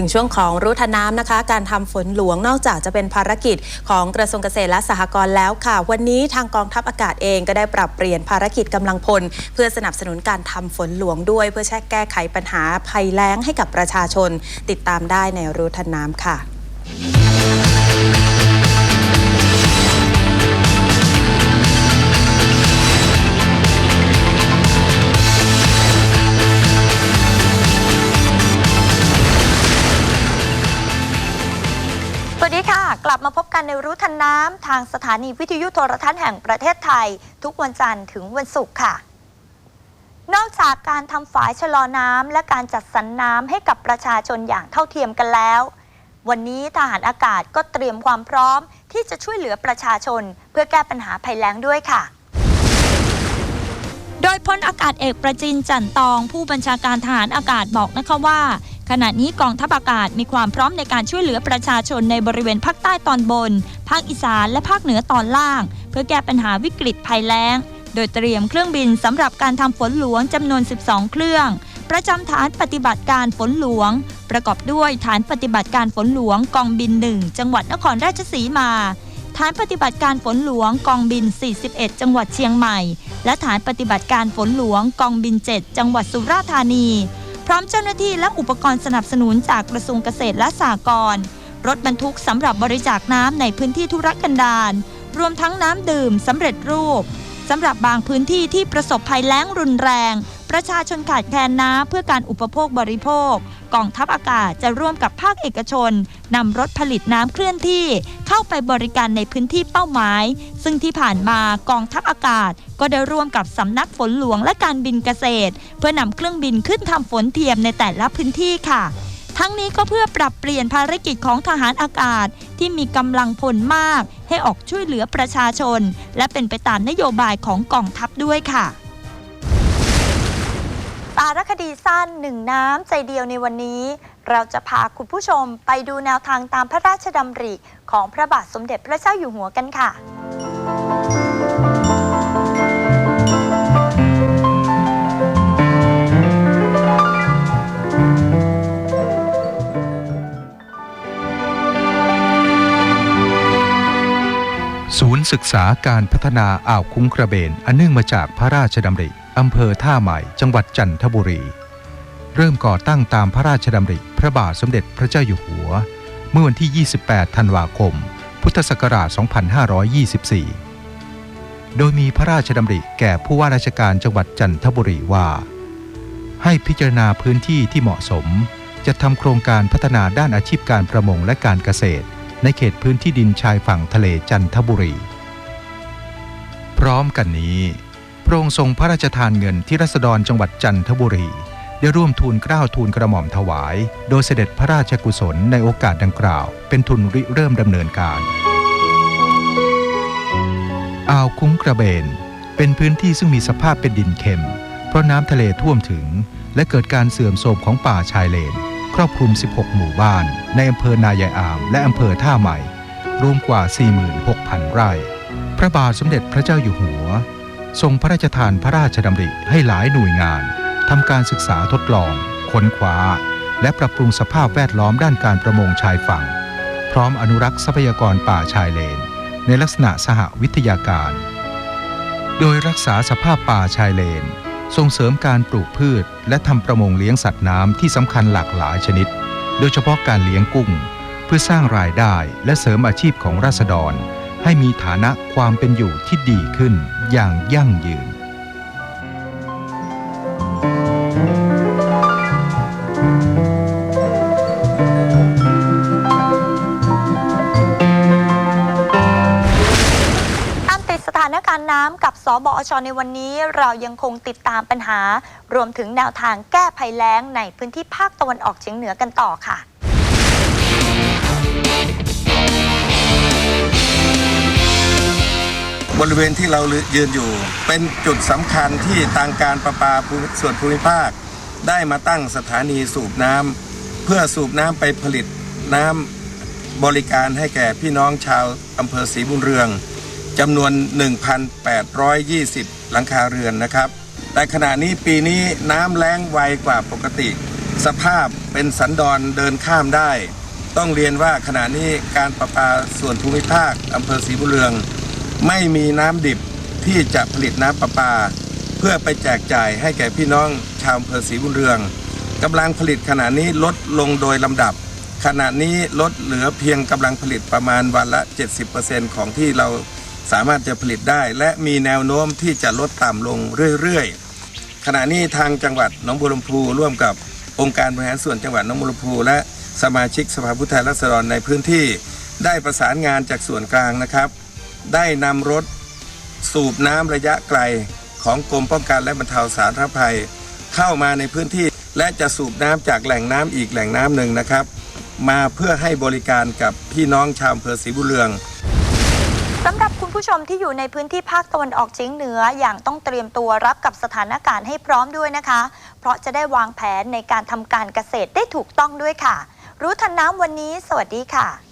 ถึงช่วงของรู้ทันน้ำนะคะ การทำฝนหลวงนอกจากจะเป็นภารกิจของกระทรวงเกษตรและสหกรณ์แล้วค่ะ วันนี้ทางกองทัพอากาศเองก็ได้ปรับเปลี่ยนภารกิจกำลังพล เพื่อสนับสนุนการทำฝนหลวงด้วย เพื่อแช่แก้ไขปัญหาภัยแล้งให้กับประชาชน ติดตามได้ในรู้ทันน้ำค่ะ รู้ทันน้ำ ทางสถานีวิทยุโทรทัศน์แห่งประเทศไทย ทุกวันจันทร์ถึงวันศุกร์ค่ะ นอกจากการทำฝายชะลอน้ำและการจัดสรรน้ำให้กับประชาชนอย่างเท่าเทียมกันแล้ว วันนี้ทหารอากาศก็เตรียมความพร้อม ที่จะช่วยเหลือประชาชน เพื่อแก้ปัญหาภัยแล้งด้วยค่ะโดยพลอากาศเอกประจินจันตอง ผู้บัญชาการทหารอากาศบอกนะคะว่า ขณะนี้กองทัพอากาศมีความพร้อมในการช่วยเหลือประชาชนในบริเวณภาคใต้ตอนบน ภาคอีสานและภาคเหนือตอนล่าง เพื่อแก้ปัญหาวิกฤตภัยแล้ง โดยเตรียมเครื่องบินสำหรับการทำฝนหลวงจำนวน 12 เครื่อง ประจำฐานปฏิบัติการฝนหลวง ประกอบด้วยฐานปฏิบัติการฝนหลวงกองบิน 1 จังหวัดนครราชสีมาฐานปฏิบัติการฝนหลวงกองบิน 41 จังหวัดเชียงใหม่ และฐานปฏิบัติการฝนหลวงกองบิน 7 จังหวัดสุราษฎร์ธานี ร้อมเจ้าหน้าที่และอุปกรณ์สนับสนุนจากกระทรวงเกษตรและสหกรณ์รถบรรทุกสำหรับบริจาคน้ำในพื้นที่ธุรกันดารรวมทั้งน้ำดื่มสำเร็จรูปสำหรับบางพื้นที่ที่ประสบภัยแล้งรุนแรง ประชาชนขาดแคลนน้ำเพื่อการอุปโภคบริโภค กองทัพอากาศจะร่วมกับภาคเอกชนนำรถผลิตน้ำเคลื่อนที่เข้าไปบริการในพื้นที่เป้าหมาย ซึ่งที่ผ่านมากองทัพอากาศ ก็ได้ร่วมกับสำนักฝนหลวงและการบินเกษตร เพื่อนำเครื่องบินขึ้นทำฝนเทียมในแต่ละพื้นที่ค่ะทั้งนี้ก็เพื่อปรับเปลี่ยนภารกิจของทหารอากาศที่มีกำลังพลมาก ให้ออกช่วยเหลือประชาชน และเป็นไปตามนโยบายของกองทัพด้วยค่ะ สารคดีสั้นหนึ่งน้ำใจเดียวในวันนี้ เราจะพาคุณผู้ชมไปดูแนวทางตามพระราชดำริของพระบาทสมเด็จพระเจ้าอยู่หัวกันค่ะ ศูนย์ศึกษาการพัฒนาอ่าวคุ้งกระเบน อันเนื่องมาจากพระราชดำริ อำเภอท่าใหม่ จังหวัดจันทบุรี เริ่มก่อตั้งตามพระราชดำริพระบาทสมเด็จพระเจ้าอยู่หัว เมื่อวันที่ 28 ธันวาคม พุทธศักราช 2524 โดยมีพระราชดำริแก่ผู้ว่าราชการจังหวัดจันทบุรีว่า ให้พิจารณาพื้นที่ที่เหมาะสม จะทำโครงการพัฒนาด้านอาชีพการประมงและการเกษตร ในเขตพื้นที่ดินชายฝั่งทะเลจันทบุรี พร้อมกันนี้ ระองค์ทรงพระราชทานเงินที่รัษฎรจังหวัดจันทบุรี ได้ร่วมทูลเกล้าทูลกระหม่อมถวาย โดยเสด็จพระราชกุศลในโอกาสดังกล่าว เป็นทุนริเริ่มดำเนินการอ่าวคุ้งกระเบน เป็นพื้นที่ซึ่งมีสภาพเป็นดินเค็ม เพราะน้ำทะเลท่วมถึง และเกิดการเสื่อมโทรมของป่าชายเลน ครอบคลุม 16 หมู่บ้าน ในอำเภอนายายอาม และอำเภอท่าใหม่ รวมกว่า 46,000 ไร่ พระบาทสมเด็จพระเจ้าอยู่หัว ทรงพระราชทานพระราชดำริให้หลายหน่วยงานทำการศึกษาทดลอง ค้นคว้า และปรับปรุงสภาพแวดล้อมด้านการประมงชายฝั่ง พร้อมอนุรักษ์ทรัพยากรป่าชายเลน ในลักษณะสหวิทยาการ โดยรักษาสภาพป่าชายเลน ส่งเสริมการปลูกพืช และทำประมงเลี้ยงสัตว์น้ำที่สำคัญหลากหลายชนิด โดยเฉพาะการเลี้ยงกุ้ง เพื่อสร้างรายได้และเสริมอาชีพของราษฎร ให้มีฐานะความเป็นอยู่ที่ดีขึ้น อย่างยั่งยืนตามติดสถานการณ์น้ำกับสบอชในวันนี้เรายังคงติดตามปัญหา รวมถึงแนวทางแก้ภัยแล้งในพื้นที่ภาคตะวันออกเฉียงเหนือกันต่อค่ะ บริเวณที่เรายืนอยู่ เป็นจุดสำคัญที่ทางการประปาส่วนภูมิภาค ได้มาตั้งสถานีสูบน้ำเพื่อสูบน้ำไปผลิตน้ำบริการให้แก่พี่น้องชาวอำเภอศรีบุญเรืองจำนวน 1,820 หลังคาเรือนนะครับ แต่ขณะนี้ปีนี้น้ำแล้งไวกว่าปกติ สภาพเป็นสันดอนเดินข้ามได้ ต้องเรียนว่าขณะนี้การประปาส่วนภูมิภาคอำเภอศรีบุญเรือง ไม่มีน้ำดิบที่จะผลิตน้ำประปา เพื่อไปแจกจ่ายให้แก่พี่น้องชาวอำเภอศรีบุญเรืองกำลังผลิตขณะนี้ลดลงโดยลำดับ ขณะนี้ลดเหลือเพียงกำลังผลิตประมาณวันละ 70%ของที่เราสามารถจะผลิตได้ และมีแนวโน้มที่จะลดต่ำลงเรื่อยๆ ขณะนี้ทางจังหวัดหนองบัวลำพูร่วมกับองค์การบริหารส่วนจังหวัดหนองบัวลำพูและสมาชิกสภาผู้แทนราษฎรในพื้นที่ ได้ประสานงานจากส่วนกลางนะครับ ได้นำรถสูบน้ำระยะไกลของกรมป้องกันและบรรเทาสาธารณภัย เข้ามาในพื้นที่และจะสูบน้ำจากแหล่งน้ำอีกแหล่งน้ำหนึ่งนะครับ มาเพื่อให้บริการกับพี่น้องชาวอำเภอศรีบุญเรืองสำหรับคุณผู้ชมที่อยู่ในพื้นที่ภาคตะวันออกเฉียงเหนืออย่างต้องเตรียมตัวรับกับสถานการณ์ให้พร้อมด้วยนะคะ เพราะจะได้วางแผนในการทำการเกษตรได้ถูกต้องด้วยค่ะ รู้ทันน้ำวันนี้ สวัสดีค่ะ